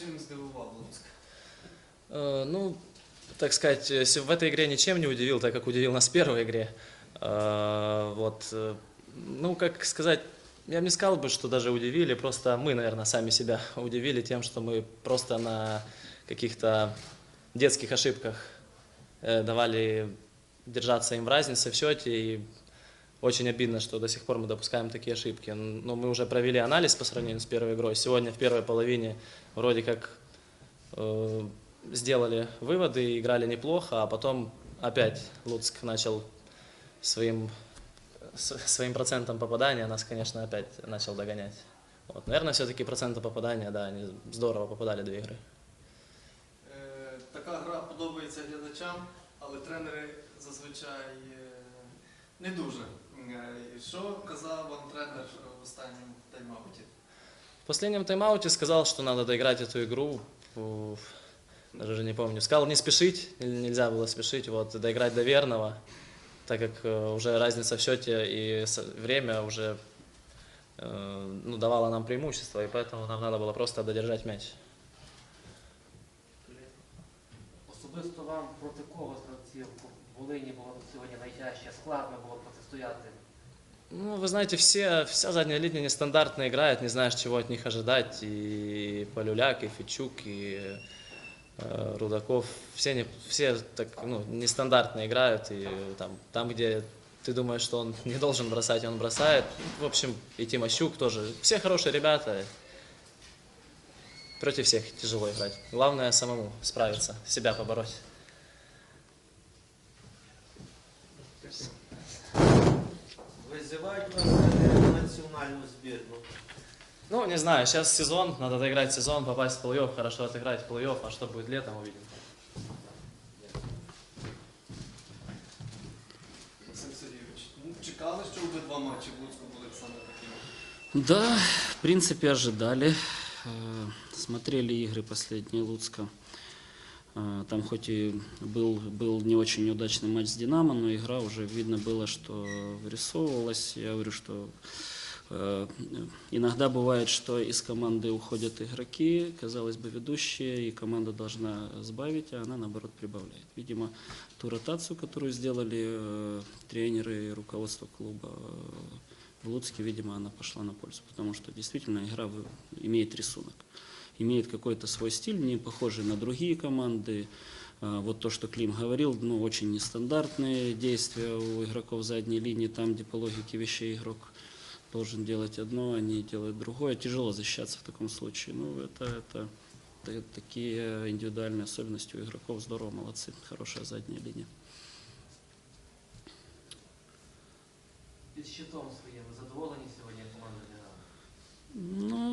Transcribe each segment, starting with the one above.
Здивував Луцьк? Э, Ну, так сказать, э, в этой игре ничем не удивил, так как удивил нас в первой игре. Э, Вот, э, ну, как сказать, я бы не сказал бы, что даже удивили, просто мы, наверное, сами себя удивили тем, что мы просто на каких-то детских ошибках давали держаться им в разнице в счете, и очень обидно, что до сих пор мы допускаем такие ошибки. Но мы уже провели анализ по сравнению с первой игрой. Сегодня в первой половине вроде как э, сделали выводы, играли неплохо, а потом опять Луцк начал своим, своим процентом попадания, нас, конечно, опять начал догонять. Вот. Наверное, все-таки проценты попадания, да, они здорово попадали две игры. Е, Така гра подобається глядачам, але тренери зазвичай не дуже. Що казав вам тренер в останньому тайм-ауті? В последнем тайм-ауте сказал, что надо доиграть эту игру. Даже уже не помню. Сказал не спешить, или нельзя было спешить, вот, доиграть до верного, так как э, уже разница в счете и время уже э, ну, давала нам преимущество, и поэтому нам надо было просто додержать мяч. Особисто вам проти кого гравців Волині було сьогодні найтяжче, складно було протистояти? Ну, вы знаете, все, вся задняя линия нестандартно играет, не знаешь, чего от них ожидать. И Полюляк, и Фичук, и э, Рудаков, все, не, все так, ну, нестандартно играют. И там, там, где ты думаешь, что он не должен бросать, он бросает. В общем, и Тимощук тоже. Все хорошие ребята. Против всех тяжело играть. Главное самому справиться, себя побороть. Визивають вас на національну збірну. Ну, не знаю, сейчас сезон, надо доиграть сезон, попасть в плей-офф, хорошо отыграть в плей-офф, а что будет летом, увидим. Максим Сергійович, ну, чекали, що обидва матчі в Луцьку будуть саме такими? Да, в принципе, ожидали. Э, Смотрели игры последние Луцка. Э, Там хоть и был, был не очень удачный матч с «Динамо», но игра уже видно было, что вырисовывалась. Я говорю, что э, иногда бывает, что из команды уходят игроки, казалось бы, ведущие, и команда должна сбавить, а она, наоборот, прибавляет. Видимо, ту ротацию, которую сделали э, тренеры и руководство клуба, э, в Луцке, видимо, она пошла на пользу, потому что действительно игра имеет рисунок, имеет какой-то свой стиль, не похожий на другие команды. А, Вот то, что Клим говорил, ну, очень нестандартные действия у игроков задней линии, там, где по логике вещей игрок должен делать одно, они делают другое. Тяжело защищаться в таком случае. Ну, это, это, та- такие индивидуальные особенности у игроков. Здорово, молодцы, хорошая задняя линия. Під щитом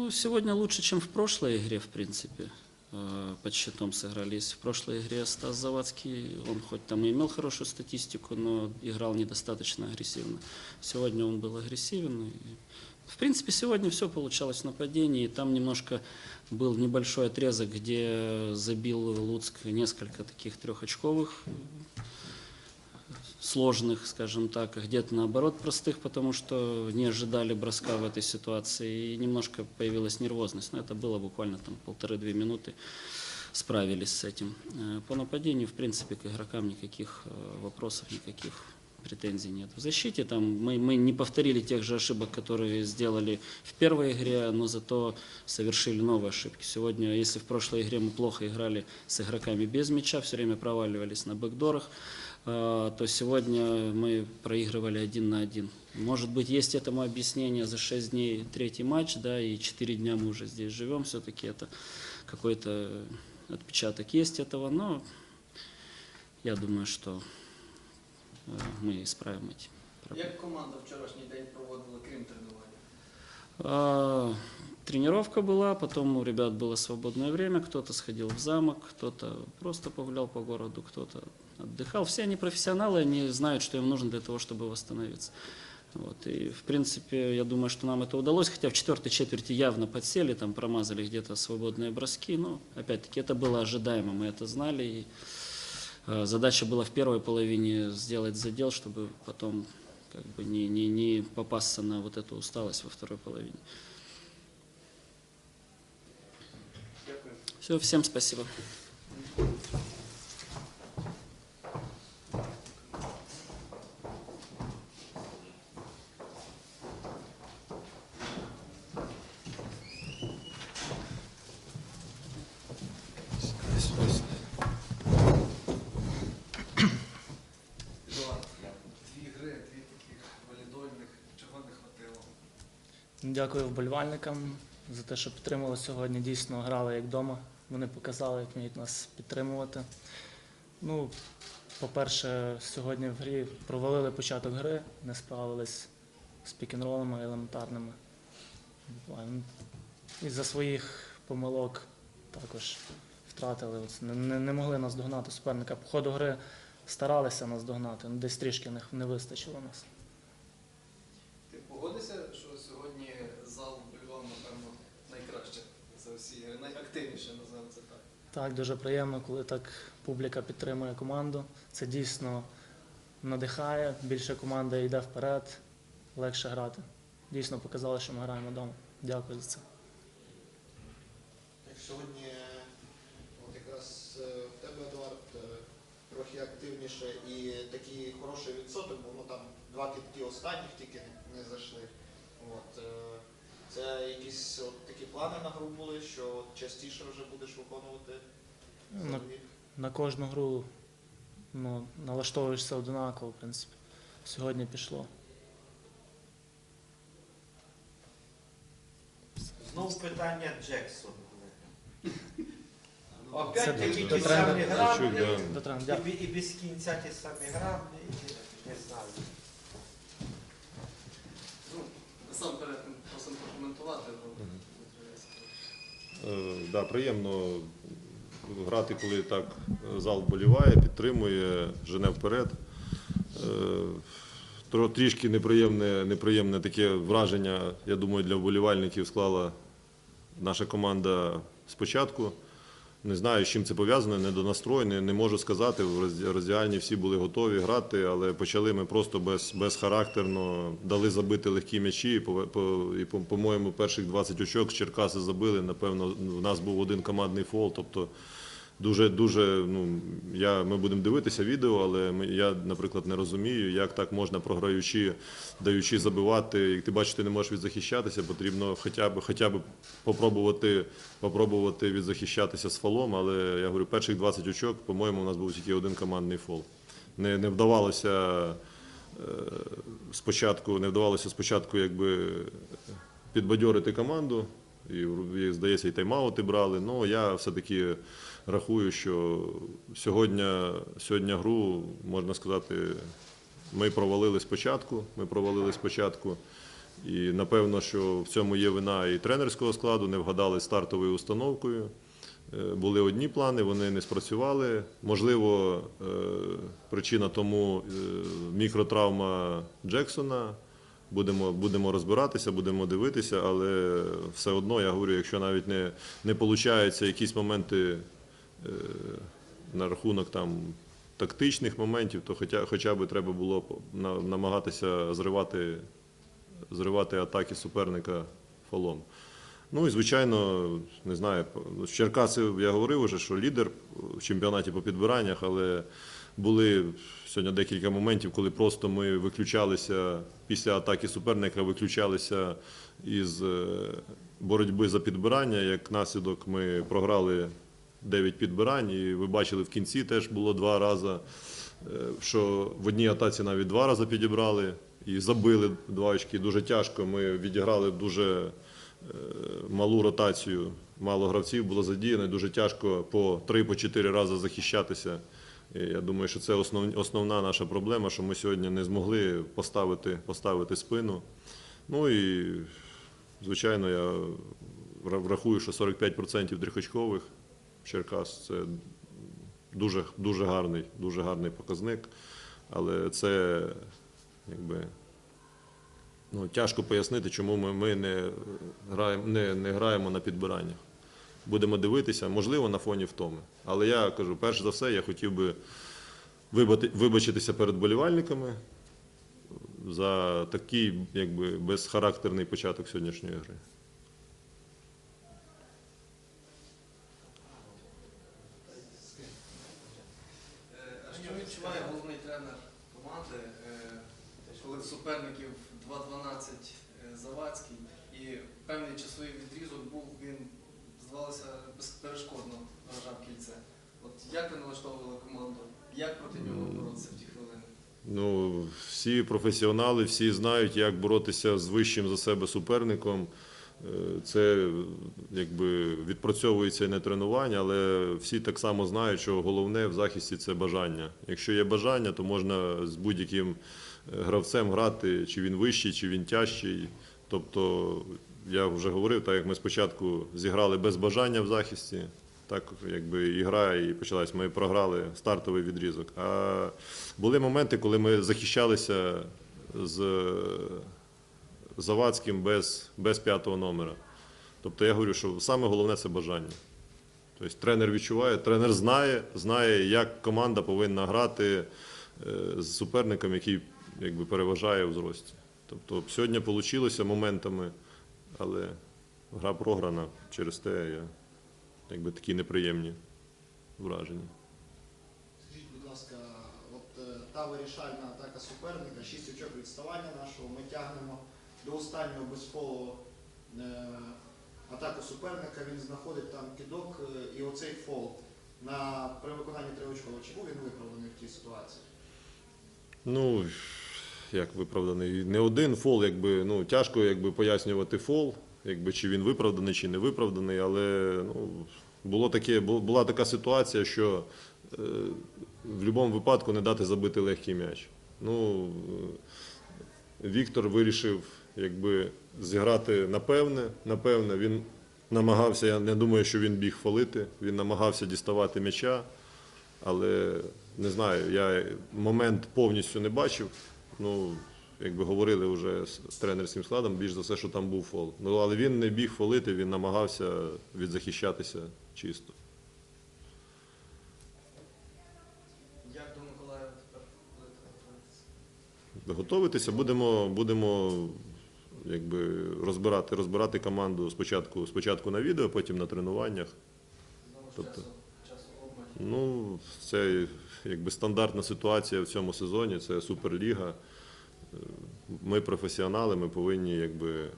Ну, сегодня лучше, чем в прошлой игре, в принципе. Э, Под счетом сыграли. Если в прошлой игре Стас Завадский, он хоть там и имел хорошую статистику, но играл недостаточно агрессивно. Сегодня он был агрессивен. В принципе, сегодня все получалось в нападении. Там немножко был небольшой отрезок, где забил Луцк несколько таких трехочковых сложных, скажем так, а где-то наоборот простых, потому что не ожидали броска в этой ситуации, и немножко появилась нервозность. Но это было буквально там полторы-две минуты, справились с этим. Э, По нападению, в принципе, к игрокам никаких э, вопросов, никаких претензий нет. В защите там мы, мы не повторили тех же ошибок, которые сделали в первой игре, но зато совершили новые ошибки. Сегодня, если в прошлой игре мы плохо играли с игроками без мяча, все время проваливались на бэкдорах, э, то сегодня мы проигрывали один на один. Может быть, есть этому объяснение за 6 дней третий матч, да, и 4 дня мы уже здесь живем, все-таки это какой-то отпечаток есть этого, но я думаю, что мы исправим эти проблемы. Як команда вчорашній день проводила, крім тренування? Тренировка была, потом у ребят было свободное время, кто-то сходил в замок, кто-то просто погулял по городу, кто-то отдыхал. Все они профессионалы, они знают, что им нужно для того, чтобы восстановиться. Вот. И, в принципе, я думаю, что нам это удалось, хотя в четвертой четверти явно подсели, там промазали где-то свободные броски, но, опять-таки, это было ожидаемо, мы это знали, и задача была в первой половине сделать задел, чтобы потом как бы не, не, не попасться на вот эту усталость во второй половине. Все, всем спасибо. Дякую вболівальникам за те, що підтримали сьогодні. Дійсно грали як вдома. Вони показали, як вміють нас підтримувати. Ну, по-перше, сьогодні в грі провалили початок гри, не справились з пікінролами елементарними. І за своїх помилок також втратили. Не, не, могли нас догнати суперника. По ходу гри старалися нас догнати, ну, десь трішки не вистачило нас. Ти погодишся, що сьогодні зал вболівав, напевно, найкраще за найактивніше, називаємо це так. Так, дуже приємно, коли так публіка підтримує команду. Це дійсно надихає. Більше команда йде вперед, легше грати. Дійсно показали, що ми граємо вдома. Дякую за це. Сьогодні от якраз е, в тебе, Едуард, е, трохи активніше і такий хороший відсоток, бо ну, там два кітки останніх тільки не зайшли. От, е, це якісь от такі плани на гру були, що частіше вже будеш виконувати На, на кожну гру ну, налаштовуєшся однаково, в принципі. Сьогодні пішло. Знову питання Джексон. Це Опять такі до ті тренера. самі граблі, До тренера. і, бі- і без кінця ті самі граблі, і не знаю. Ну, насамперед просимо прокоментувати, бо Е, Да, приємно грати, коли так зал вболіває, підтримує, жене вперед. Е, Трішки неприємне, неприємне таке враження, я думаю, для вболівальників склала наша команда спочатку. Не знаю, з чим це пов'язане, не до настрою, не, можу сказати. В роз- роздягальні всі були готові грати, але почали ми просто без, безхарактерно, дали забити легкі м'ячі. І, по, по, по, по-моєму, перших 20 очок з Черкаси забили. Напевно, в нас був один командний фол. Тобто дуже, дуже, ну, я, ми будемо дивитися відео, але ми, я, наприклад, не розумію, як так можна, програючи, даючи забивати. Як ти бачиш, ти не можеш відзахищатися, потрібно хоча б, хоча б попробувати, попробувати відзахищатися з фолом. Але я говорю, перших 20 очок, по-моєму, у нас був тільки один командний фол. Не, не вдавалося е, спочатку, не вдавалося спочатку якби підбадьорити команду. І, здається, і тайм-аути брали. Ну, я все-таки рахую, що сьогодні, сьогодні гру, можна сказати, ми провалили спочатку. Ми провалили спочатку. І напевно, що в цьому є вина і тренерського складу, не вгадали стартовою установкою. Е, Були одні плани, вони не спрацювали. Можливо, е, причина тому е, мікротравма Джексона. Будемо, будемо розбиратися, будемо дивитися, але все одно я говорю, якщо навіть не, не виходить якісь моменти е, на рахунок там тактичних моментів, то хоча, хоча б треба було на- намагатися зривати, зривати атаки суперника фолом. Ну і звичайно, не знаю, Черкаси я говорив вже, що лідер в чемпіонаті по підбираннях, але були сьогодні декілька моментів, коли просто ми виключалися після атаки суперника, виключалися із е, боротьби за підбирання. Як наслідок ми програли 9 підбирань, і ви бачили в кінці теж було два рази, е, що в одній атаці навіть два рази підібрали і забили два очки. Дуже тяжко. Ми відіграли дуже е, малу ротацію, мало гравців було задіяно, дуже тяжко по 3-4 рази захищатися. І я думаю, що це основ, основна наша проблема, що ми сьогодні не змогли поставити, поставити спину. Ну і, звичайно, я врахую, що 45% трьохочкових Черкас це дуже, дуже, гарний, дуже гарний показник. Але це якби, ну, тяжко пояснити, чому ми, ми не, граємо, не, не граємо на підбираннях будемо дивитися, можливо, на фоні втоми. Але я кажу, перш за все, я хотів би вибачитися перед болівальниками за такий якби, безхарактерний початок сьогоднішньої гри. відчуває головний тренер команди, е, коли суперників 2-12 е, Завадський, і певний часовий відрізок був він здавалося, безперешкодно вражав кільце. От як ви налаштовували команду? Як проти нього боротися в ті хвилини? Ну, всі професіонали, всі знають, як боротися з вищим за себе суперником. Е, Це якби відпрацьовується і на тренувань, але всі так само знають, що головне в захисті це бажання. Якщо є бажання, то можна з будь-яким гравцем грати, чи він вищий, чи він тяжчий. Тобто, я вже говорив, так як ми спочатку зіграли без бажання в захисті, так якби і гра і почалась. Ми програли стартовий відрізок. А були моменти, коли ми захищалися з Завадським без, без п'ятого номера. Тобто я говорю, що саме головне це бажання. Тобто тренер відчуває, тренер знає, знає, як команда повинна грати е, з суперником, який якби, переважає в зрості. Тобто сьогодні вийшло моментами, але гра програна через те я якби такі неприємні враження. Скажіть, будь ласка, от е, та вирішальна атака суперника, 6 очок відставання нашого, ми тягнемо до останнього безфолу е, атаку суперника, він знаходить там кидок е, і оцей фол на при виконанні тривочкового. Чи був він виправданий в тій ситуації? Ну, як виправданий. Не один фол, якби, ну, тяжко якби, пояснювати фол, якби, чи він виправданий, чи не виправданий, але ну, було таке, була така ситуація, що е, в будь-якому випадку не дати забити легкий м'яч. Ну, Віктор вирішив якби, зіграти напевне. Напевне, він намагався, я не думаю, що він біг фолити, він намагався діставати м'яча. Але не знаю, я момент повністю не бачив. Ну, якби говорили вже з тренерським складом, більш за все, що там був фол. Ну, але він не біг фолити, він намагався відзахищатися чисто. Як до Миколаєва тепер готуватися? Готовитися будемо, будемо якби, розбирати, розбирати команду спочатку, спочатку на відео, потім на тренуваннях. Тобто-. Ну, це якби стандартна ситуація в цьому сезоні, це Суперліга. Ми професіонали, ми повинні якби,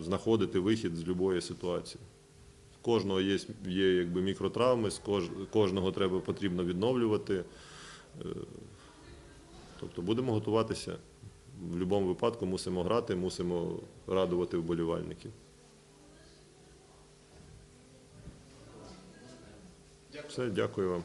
знаходити вихід з будь-якої ситуації. В кожного є, є якби, мікротравми, з кож, кожного треба потрібно відновлювати. Е, Тобто будемо готуватися. В будь-якому випадку мусимо грати, мусимо радувати вболівальників. Все, дякую вам.